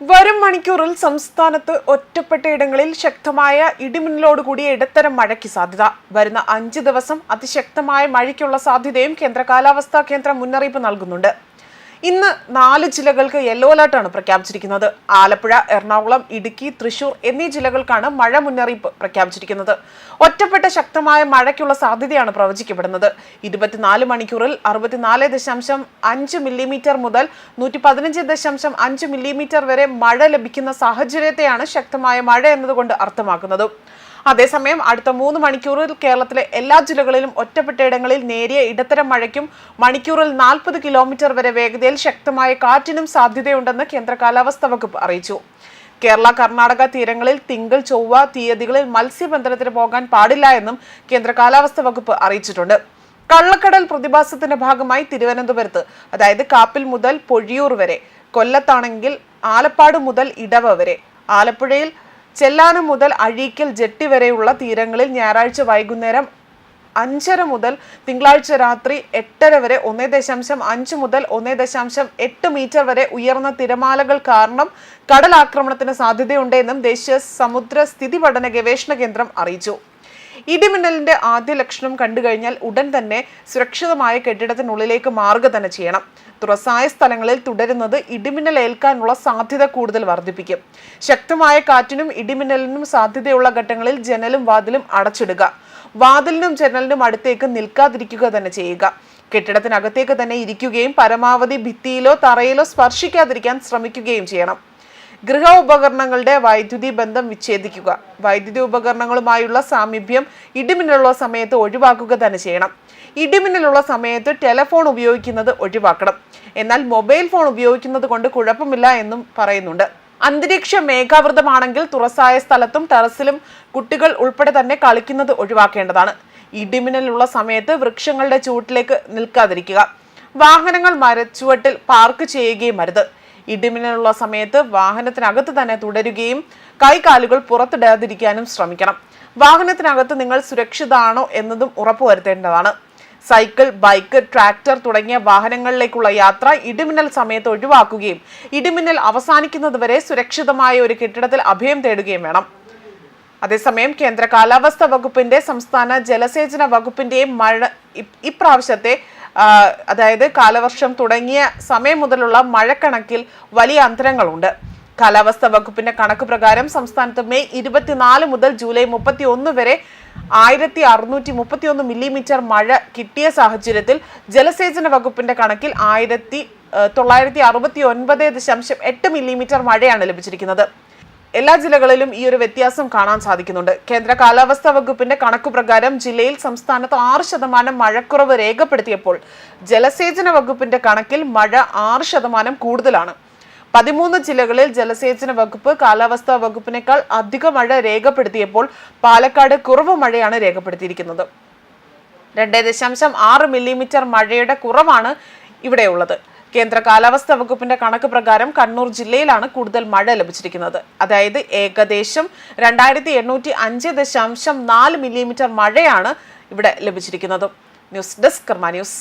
വരും മണിക്കൂറിൽ സംസ്ഥാനത്ത് ഒറ്റപ്പെട്ടയിടങ്ങളിൽ ശക്തമായ ഇടിമിന്നലോടുകൂടിയ ഇടത്തരം മഴയ്ക്ക് സാധ്യത. വരുന്ന അഞ്ച് ദിവസം അതിശക്തമായ മഴയ്ക്കുള്ള സാധ്യതയും കേന്ദ്ര കാലാവസ്ഥാ കേന്ദ്രം മുന്നറിയിപ്പ് നൽകുന്നുണ്ട്. ഇന്ന് നാല് ജില്ലകൾക്ക് യെല്ലോ അലർട്ടാണ് പ്രഖ്യാപിച്ചിരിക്കുന്നത്. ആലപ്പുഴ എറണാകുളം ഇടുക്കി തൃശൂർ എന്നീ ജില്ലകൾക്കാണ് മഴ മുന്നറിയിപ്പ് പ്രഖ്യാപിച്ചിരിക്കുന്നത്. ഒറ്റപ്പെട്ട ശക്തമായ മഴയ്ക്കുള്ള സാധ്യതയാണ് പ്രവചിക്കപ്പെടുന്നത്. ഇരുപത്തിനാല് മണിക്കൂറിൽ അറുപത്തിനാല് ദശാംശം അഞ്ച് മില്ലിമീറ്റർ മുതൽ നൂറ്റി പതിനഞ്ച് ദശാംശം അഞ്ച് മില്ലിമീറ്റർ വരെ മഴ ലഭിക്കുന്ന സാഹചര്യത്തെയാണ് ശക്തമായ മഴ എന്നതുകൊണ്ട് അർത്ഥമാക്കുന്നത്. അതേസമയം അടുത്ത മൂന്ന് മണിക്കൂറിൽ കേരളത്തിലെ എല്ലാ ജില്ലകളിലും ഒറ്റപ്പെട്ടയിടങ്ങളിൽ നേരിയ ഇടത്തരം മഴയ്ക്കും മണിക്കൂറിൽ നാൽപ്പത് കിലോമീറ്റർ വരെ വേഗതയിൽ ശക്തമായ കാറ്റിനും സാധ്യതയുണ്ടെന്ന് കേന്ദ്ര കാലാവസ്ഥാ വകുപ്പ് അറിയിച്ചു. കേരള കർണാടക തീരങ്ങളിൽ തിങ്കൾ ചൊവ്വ തീയതികളിൽ മത്സ്യബന്ധനത്തിന് പോകാൻ പാടില്ല എന്നും കേന്ദ്ര കാലാവസ്ഥാ വകുപ്പ് അറിയിച്ചിട്ടുണ്ട്. കള്ളക്കടൽ പ്രതിഭാസത്തിന്റെ ഭാഗമായി തിരുവനന്തപുരത്ത് അതായത് കാപ്പിൽ മുതൽ പൊഴിയൂർ വരെ കൊല്ലത്താണെങ്കിൽ ആലപ്പാട് മുതൽ ഇടവ വരെ ആലപ്പുഴയിൽ ചെല്ലാനം മുതൽ അഴീക്കൽ ജെട്ടി വരെയുള്ള തീരങ്ങളിൽ ഞായറാഴ്ച വൈകുന്നേരം അഞ്ചര മുതൽ തിങ്കളാഴ്ച രാത്രി എട്ടര വരെ ഒന്നേ ദശാംശം അഞ്ച് മുതൽ ഒന്നേ ദശാംശം എട്ട് മീറ്റർ വരെ ഉയർന്ന തിരമാലകൾ കാരണം കടലാക്രമണത്തിന് സാധ്യതയുണ്ടെന്നും ദേശീയ സമുദ്ര സ്ഥിതി പഠന ഗവേഷണ കേന്ദ്രം അറിയിച്ചു. ഇടിമിന്നലിന്റെ ആദ്യ ലക്ഷണം കണ്ടു കഴിഞ്ഞാൽ ഉടൻ തന്നെ സുരക്ഷിതമായ കെട്ടിടത്തിനുള്ളിലേക്ക് മാറുക തന്നെ ചെയ്യണം. തുറസായ സ്ഥലങ്ങളിൽ തുടരുന്നത് ഇടിമിന്നൽ ഏൽക്കാനുള്ള സാധ്യത കൂടുതൽ വർദ്ധിപ്പിക്കും. ശക്തമായ കാറ്റിനും ഇടിമിന്നലിനും സാധ്യതയുള്ള ഘട്ടങ്ങളിൽ ജനലും വാതിലും അടച്ചിടുക. വാതിലിനും ജനലിനും അടുത്തേക്ക് നിൽക്കാതിരിക്കുക തന്നെ ചെയ്യുക. കെട്ടിടത്തിനകത്തേക്ക് തന്നെ ഇരിക്കുകയും പരമാവധി ഭിത്തിയിലോ തറയിലോ സ്പർശിക്കാതിരിക്കാൻ ശ്രമിക്കുകയും ചെയ്യണം. ഗൃഹ ഉപകരണങ്ങളുടെ വൈദ്യുതി ബന്ധം വിച്ഛേദിക്കുക. വൈദ്യുതി ഉപകരണങ്ങളുമായുള്ള സാമീപ്യം ഇടിമിന്നലുള്ള സമയത്ത് ഒഴിവാക്കുക തന്നെ ചെയ്യണം. ഇടിമിന്നലുള്ള സമയത്ത് ടെലഫോൺ ഉപയോഗിക്കുന്നത് ഒഴിവാക്കണം. എന്നാൽ മൊബൈൽ ഫോൺ ഉപയോഗിക്കുന്നത് കൊണ്ട് കുഴപ്പമില്ല എന്നും പറയുന്നുണ്ട്. അന്തരീക്ഷ മേഘാവൃതമാണെങ്കിൽ തുറസായ സ്ഥലത്തും ടെറസിലും കുട്ടികൾ ഉൾപ്പെടെ തന്നെ കളിക്കുന്നത് ഒഴിവാക്കേണ്ടതാണ്. ഇടിമിന്നലുള്ള സമയത്ത് വൃക്ഷങ്ങളുടെ ചൂട്ടിലേക്ക് നിൽക്കാതിരിക്കുക. വാഹനങ്ങൾ മരച്ചുവട്ടിൽ പാർക്ക് ചെയ്യുകയും അരുത്. ഇടിമിന്നലുള്ള സമയത്ത് വാഹനത്തിനകത്ത് തന്നെ തുടരുകയും കൈകാലുകൾ പുറത്തിടാതിരിക്കാനും ശ്രമിക്കണം. വാഹനത്തിനകത്ത് നിങ്ങൾ സുരക്ഷിതാണോ എന്നതും ഉറപ്പുവരുത്തേണ്ടതാണ്. സൈക്കിൾ ബൈക്ക് ട്രാക്ടർ തുടങ്ങിയ വാഹനങ്ങളിലേക്കുള്ള യാത്ര ഇടിമിന്നൽ സമയത്ത് ഒഴിവാക്കുകയും ഇടിമിന്നൽ അവസാനിക്കുന്നതുവരെ സുരക്ഷിതമായ ഒരു കെട്ടിടത്തിൽ അഭയം തേടുകയും വേണം. അതേസമയം കേന്ദ്ര കാലാവസ്ഥാ വകുപ്പിന്റെ സംസ്ഥാന ജലസേചന വകുപ്പിന്റെയും മഴ ഇപ്രാവശ്യത്തെ അതായത് കാലവർഷം തുടങ്ങിയ സമയം മുതലുള്ള മഴക്കണക്കിൽ വലിയ അന്തരങ്ങളുണ്ട്. കാലാവസ്ഥ വകുപ്പിന്റെ കണക്ക് പ്രകാരം സംസ്ഥാനത്ത് മെയ് ഇരുപത്തിനാല് മുതൽ ജൂലൈ മുപ്പത്തി ഒന്ന് വരെ ആയിരത്തി അറുന്നൂറ്റി മുപ്പത്തി ഒന്ന് മില്ലിമീറ്റർ മഴ കിട്ടിയ സാഹചര്യത്തിൽ ജലസേചന വകുപ്പിന്റെ കണക്കിൽ ആയിരത്തി തൊള്ളായിരത്തി അറുപത്തി ഒൻപത് ദശാംശം എട്ട് മില്ലിമീറ്റർ മഴയാണ് ലഭിച്ചിരിക്കുന്നത്. എല്ലാ ജില്ലകളിലും ഈ ഒരു വ്യത്യാസം കാണാൻ സാധിക്കുന്നുണ്ട്. കേന്ദ്ര കാലാവസ്ഥാ വകുപ്പിന്റെ കണക്കു പ്രകാരം ജില്ലയിൽ സംസ്ഥാനത്ത് ആറ് ശതമാനം മഴക്കുറവ് രേഖപ്പെടുത്തിയപ്പോൾ ജലസേചന വകുപ്പിന്റെ കണക്കിൽ മഴ ആറ് ശതമാനം കൂടുതലാണ്. പതിമൂന്ന് ജില്ലകളിൽ ജലസേചന വകുപ്പ് കാലാവസ്ഥാ വകുപ്പിനേക്കാൾ അധിക മഴ രേഖപ്പെടുത്തിയപ്പോൾ പാലക്കാട് കുറവ് മഴയാണ് രേഖപ്പെടുത്തിയിരിക്കുന്നത്. രണ്ട് ദശാംശം ആറ് മില്ലിമീറ്റർ മഴയുടെ കുറവാണ് ഇവിടെയുള്ളത്. കേന്ദ്ര കാലാവസ്ഥാ വകുപ്പിന്റെ കണക്ക് പ്രകാരം കണ്ണൂർ ജില്ലയിലാണ് കൂടുതൽ മഴ ലഭിച്ചിരിക്കുന്നത്. അതായത് ഏകദേശം രണ്ടായിരത്തി എണ്ണൂറ്റി അഞ്ച് ദശാംശം നാല് മില്ലിമീറ്റർ മഴയാണ് ഇവിടെ ലഭിച്ചിരിക്കുന്നത്. News desk news.